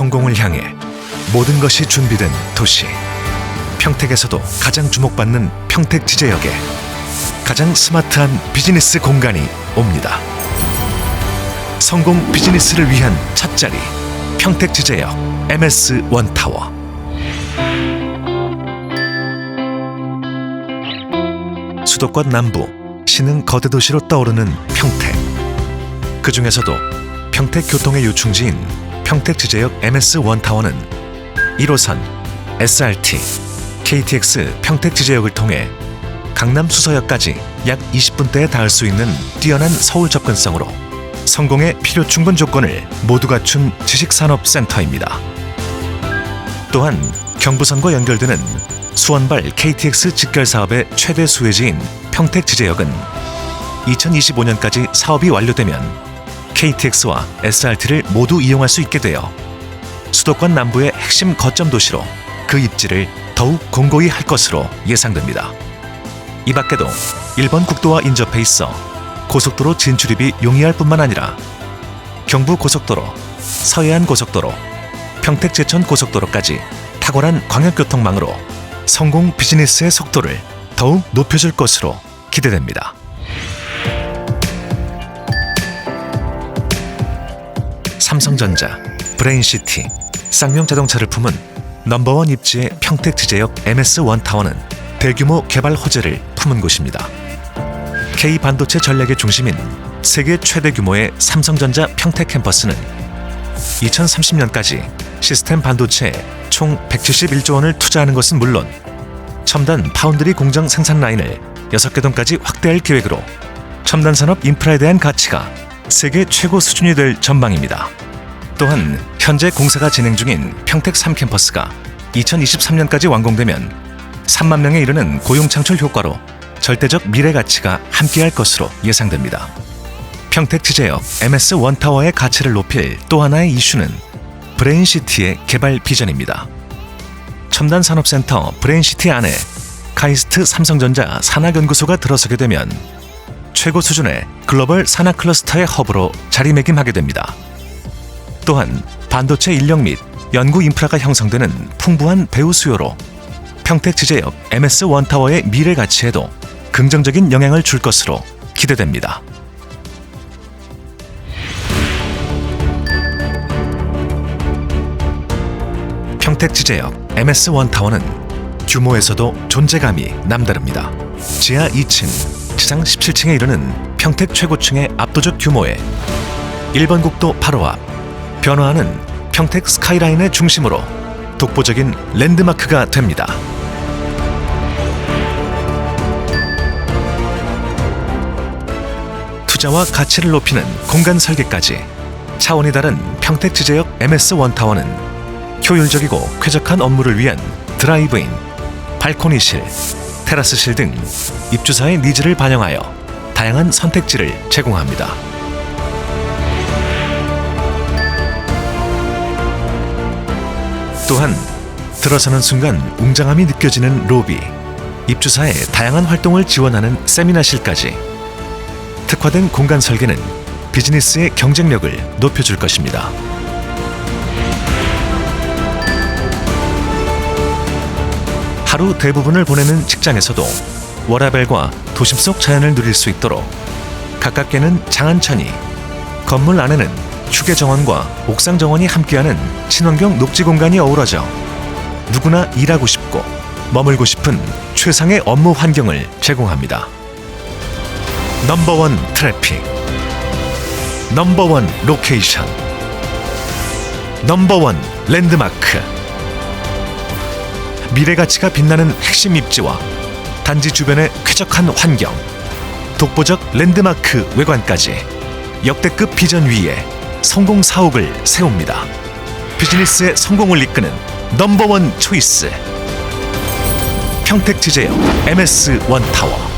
성공을 향해 모든 것이 준비된 도시. 평택에서도 가장 주목받는 평택 지제역에 가장 스마트한 비즈니스 공간이 옵니다. 성공 비즈니스를 위한 첫 자리 평택 지제역 MS 원타워. 수도권 남부 신흥 거대 도시로 떠오르는 평택. 그 중에서도 평택 교통의 요충지인 평택 지제역 MS 원타워는 1호선, SRT, KTX 평택 지제역을 통해 강남 수서역까지 약 20분대에 닿을 수 있는 뛰어난 서울 접근성으로 성공의 필요 충분 조건을 모두 갖춘 지식산업센터입니다. 또한 경부선과 연결되는 수원발 KTX 직결 사업의 최대 수혜지인 평택 지제역은 2025년까지 사업이 완료되면 KTX와 SRT를 모두 이용할 수 있게 되어 수도권 남부의 핵심 거점 도시로 그 입지를 더욱 공고히 할 것으로 예상됩니다. 이 밖에도 일본 국도와 인접해 있어 고속도로 진출입이 용이할 뿐만 아니라 경부 고속도로, 서해안 고속도로, 평택 제천 고속도로까지 탁월한 광역교통망으로 성공 비즈니스의 속도를 더욱 높여줄 것으로 기대됩니다. 삼성전자, 브레인시티, 쌍용 자동차를 품은 넘버원 입지의 평택 지제역 MS 원타워는 대규모 개발 호재를 품은 곳입니다. K 반도체 전략의 중심인 세계 최대 규모의 삼성전자 평택 캠퍼스는 2030년까지 시스템 반도체에 총 171조 원을 투자하는 것은 물론 첨단 파운드리 공정 생산 라인을 6개 동까지 확대할 계획으로 첨단 산업 인프라에 대한 가치가 세계 최고 수준이 될 전망입니다. 또한 현재 공사가 진행 중인 평택 3캠퍼스가 2023년까지 완공되면 3만 명에 이르는 고용 창출 효과로 절대적 미래 가치가 함께할 것으로 예상됩니다. 평택 지제역 MS 원타워의 가치를 높일 또 하나의 이슈는 브레인시티의 개발 비전입니다. 첨단 산업센터 브레인시티 안에 카이스트 삼성전자 산학연구소가 들어서게 되면 최고 수준의 글로벌 산학 클러스터의 허브로 자리매김하게 됩니다. 또한 반도체 인력 및 연구 인프라가 형성되는 풍부한 배우 수요로 평택 지제역 MS 원타워의 미래 가치에도 긍정적인 영향을 줄 것으로 기대됩니다. 평택 지제역 MS 원타워는 규모에서도 존재감이 남다릅니다. 지하 2층, 지상 17층에 이르는 평택 최고층의 압도적 규모에 1번 국도 바로 앞 변화하는 평택 스카이라인의 중심으로 독보적인 랜드마크가 됩니다. 투자와 가치를 높이는 공간 설계까지 차원이 다른 평택 지제역 MS 원타워는 효율적이고 쾌적한 업무를 위한 드라이브인, 발코니실, 테라스실 등 입주자의 니즈를 반영하여 다양한 선택지를 제공합니다. 또한 들어서는 순간 웅장함이 느껴지는 로비, 입주사의 다양한 활동을 지원하는 세미나실까지 특화된 공간 설계는 비즈니스의 경쟁력을 높여줄 것입니다. 하루 대부분을 보내는 직장에서도 워라벨과 도심 속 자연을 누릴 수 있도록 가깝게는 장안천이, 건물 안에는 휴게 정원과 옥상 정원이 함께하는 친환경 녹지 공간이 어우러져 누구나 일하고 싶고 머물고 싶은 최상의 업무 환경을 제공합니다. 넘버원 트래픽, 넘버원 로케이션, 넘버원 랜드마크. 미래 가치가 빛나는 핵심 입지와 단지 주변의 쾌적한 환경, 독보적 랜드마크 외관까지 역대급 비전 위에 성공 사옥을 세웁니다. 비즈니스의 성공을 이끄는 넘버원 초이스 평택 지제역 MS 원타워